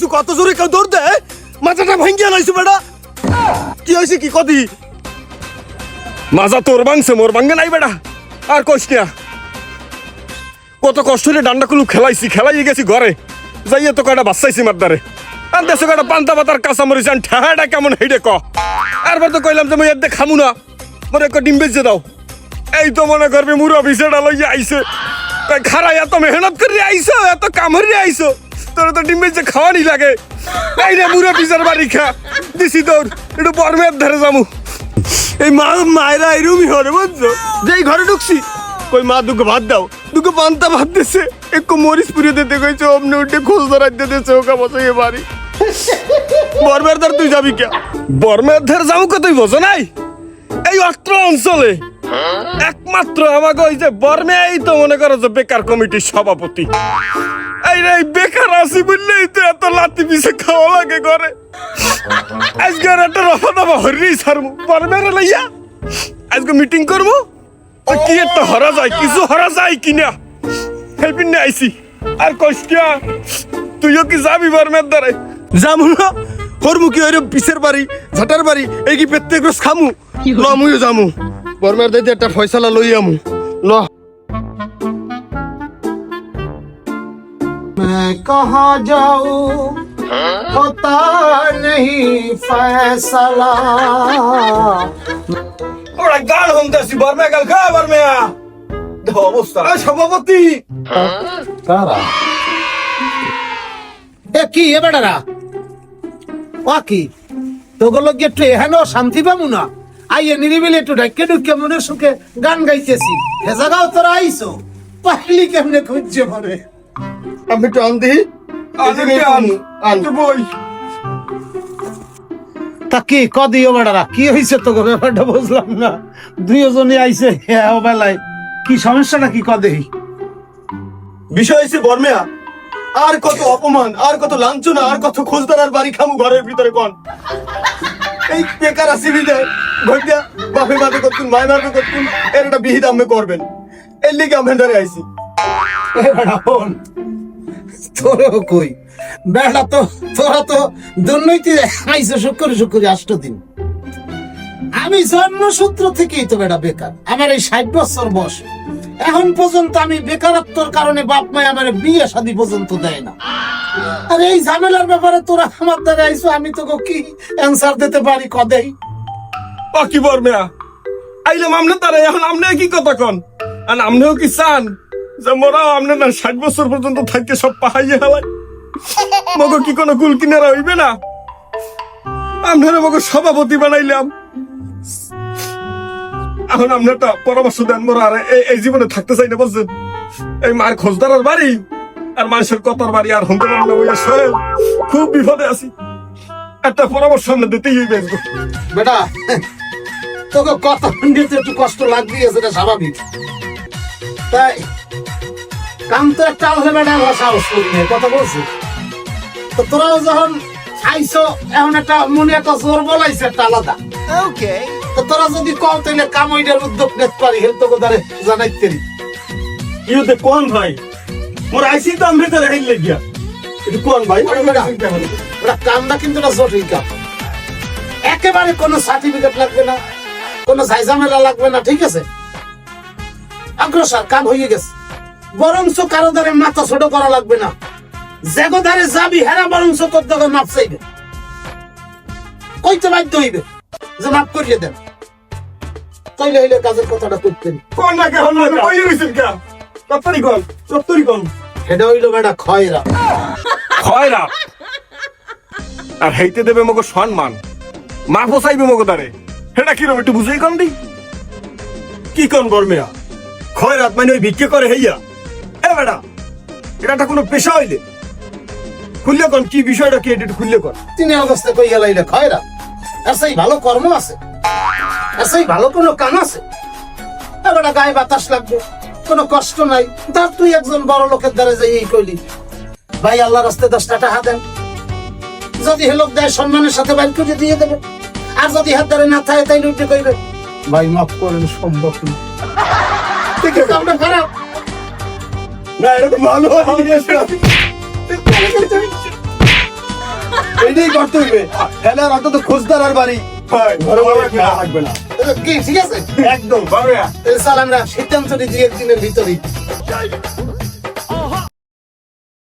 করছু কত জোরে কেউ দৌড় দে মাথাটা ভাঙ্গিয়া লাইছু বেটা। কি হয়েছে কি কদি? মাজা তোর ভাঙছে মোর ভাঙ্গে নাই বেটা। আর কইস না কত কষ্ট হলে ডান্ডা কুলু খেলাইছি খেলাই গেছি ঘরে। যাইয়ে তো কয়টা বাচ্চাইছি মারদারে আর দেশে কয়টা পান্তা পাতার কাঁচা মরিচ ঠেহাটা কেমন হেডে ক? আরবার তো কইলাম যে মই এতে খামু না। মোর এক ডিম বেজে দাও। এই তো মনে করবে মুরো ভিসেটা লইয়া আইছে। খারা এত মেহনত করে আইছো, এত কামড়ে আইছো। তোর তো ডিম বেজে খাওয়ানি লাগে। এই রে মুরো পিসার বাড়ি খা। দিছি তোর। একটু বর্মের ধারে যামু। এই মা মায়েরা এরমই হরে বুঝছ? যেই ঘরে ঢুকছি, কই মা দুটো ভাত দাও। দুটো পান্তা ভাত দিছে। একটু মরিচ পুড়িয়ে দিতে কইছে, অমনি উঠে খোঁজ ধরাই দিতে চৌকা বসাইয়ে বাড়ি। বর্মের ধার তুই যাবি কে? বর্মের ধার যাব তুই বোঝো নাই? এই অত্র অঞ্চলে একমাত্র আমাকে ওই যে বর্মে এই তো মনে করো যে বেকার কমিটির সভাপতি। এই বেকার আছি বললেই তো এত লাতি পিছে খাওয়া লাগে করে আজকে আর একটা রফা দফা হরি সারমু বর্মের লইয়া। আজকে মিটিং করব। কি একটা হরা যায় কিছু হরা যায় কিনা? হেল্পিন নিয়ে আইসি আর কষ্টিয়া তুইও কি যাবি বর্মের দ্বারে? যামু না। করমু কি ওই পিসের বাড়ি ঝাটার বাড়ি এই কি প্রত্যেক রোজ খামু? ল মুইও যামু। বর্মের দাইতে একটা ফয়সালা লই আমু ল कहाँ जाऊँ होता नहीं फैसला ওরা গান শুনতেছি বর্মে গাল খা বর্মে অবস্থা সভাপতি কারা এ কি এ বেটারা ও কি তোগুলো কি একটু এহেন শান্তি পাবো না আইয়ে নিরিবিলি একটু ঢাকে ঢুকে মনে সুখে গান গাইতেছি এ জায়গাও তোরা আইসো পাইলি কেমনে খুঁজছে পরে আমি একটু আন দিই বই। তা কি কদিও বেটারা? কি হয়েছে তোকে? ব্যাপারটা বুঝলাম না। দুইজনই আইছে বেলায়। কি সমস্যাটা কি? কদেই বিষয় হচ্ছে বর্মেয়া। আর কত অপমান আর কত লাঞ্ছনা আর কত খোঁজদার বাড়ি খামু ঘরের ভিতরে কোন। এই বেকার আসিবি দেয় ঘটিয়া বাপে মাপে করতুন মায় মাপে করতুন এর একটা বিহিত আমি করবেন। এর লিগে আমি আইছি। কই? বেটা তো, তোরা তো দুর্নীতি আইসে শুক্র শুক্র আষ্ট দিন। আমি থেকেই তো বেটা বেকার, আমার এই ষাট বছর বয়স। এখন পর্যন্ত আমি বেকারত্বর কারণে বাপ মাই আমার বিয়ে শাদী পর্যন্ত দেয় না। আর এই ঝামেলার ব্যাপারে তোরা আমার দ্বারা আইসো আমি তোকে কি অ্যান্সার দিতে পারি কদেই? ও কি বর্মেয়া আইলাম আমনে তারা, এখন আমনে কি কথা কন? আর আমনেও কি চান? যে মোরা আমনে না ষাট বছর পর্যন্ত থাকতে সব পাহাইয়ে হেলাই মগো কি কোনো কুল কিনারা হইবে না? আপনারা মগো সভাপতি বানাইলাম। এখন আপনি একটা পরামর্শ দেন মোরা আর এই- জীবনে থাকতে চাই না বলছেন এই মার খোঁজদারের বাড়ি আর মানুষের কতর বাড়ি আর সোহেল খুব বিপদে আছি। একটা পরামর্শ আপনি দিতেই হইবে। বেটা, তোকে কথা দিতে একটু কষ্ট লাগবে সেটা স্বাভাবিক। তাই কাম তো একটা আলাদা বেটা আমার সাহস করি কথা বলছি তো তোরাও যখন আইসো এখন একটা মনে একটা জোর বলাইছে একটা আলাদা। ওকে তো তোরা যদি কম তাহলে কাম ওইটার উদ্যোগ নিতে পারি হেল তোকে দ্বারে জানাইতে ইউতে কোন ভাই? মোর আইসি তো আমি তো হেল লাগিয়া। এটা কোন ভাই? ওরা কামটা কিন্তু না জটিল কাম। একেবারে কোনো সার্টিফিকেট লাগবে না কোনো ঝাইঝামেলা লাগবে না ঠিক আছে? অগ্রসর কাম হয়ে গেছে। বরংস কারও দ্বারে মাথা ছোট করা লাগবে না। যেগো ধারে যাবি হেরা বরংস তোর দ্বারা মাপ চাইবে। কইতে বাধ্য হইবে যে মাপ করিয়ে দেন। কইলে হইলে কাজের কথাটা করতেন কোন না কেন না? কই রইছেন কা সত্তরি কোন? সত্তরি কোন? সেটা হইল বেটা খয়রা। খয়রা? আর হেইতে দেবে মগো সম্মান। মা পোসাইবে মগো দারে হেটা কি রকম একটু বুঝাই কন দি। কি কোন বর্মেয়া খয়রাত মানে ওই ভিক্ষে করে হেইয়া? এ বেটা এটা একটা কোনো পেশা হইলে। খুললে কোন? কি বিষয়টা কি এটা খুললে কোন? তিনি অবস্থা কইয়া লাইলে খয়রা। আর সেই ভালো কর্ম আছে। আর সেই ভালো কোনো কাম আছে। এবার গায়ে বাতাস লাগবে। কোনো কষ্ট নাই। ধর তুই একজন বড় লোকের দ্বারা যাই এই কইলি। ভাই আল্লাহ রাস্তায় দশটা টাকা দেন। যদি হে লোক দেয় সম্মানের সাথে বাইর করে দিয়ে দেবে। আর যদি হাত ধরে না থাকে তাই লুটে কইবে ভাই মাফ করেন সম্ভব না। খারাপ। না এটা তো ভালো এইটাই করতে হইবে। তাহলে আর অন্তত খোঁজদার আর বাড়ি। খাওয়া না। কি ঠিক আছে? একদম সালামরা সিদ্ধান্ত নিচ্ছি একদিনের ভিতরেই।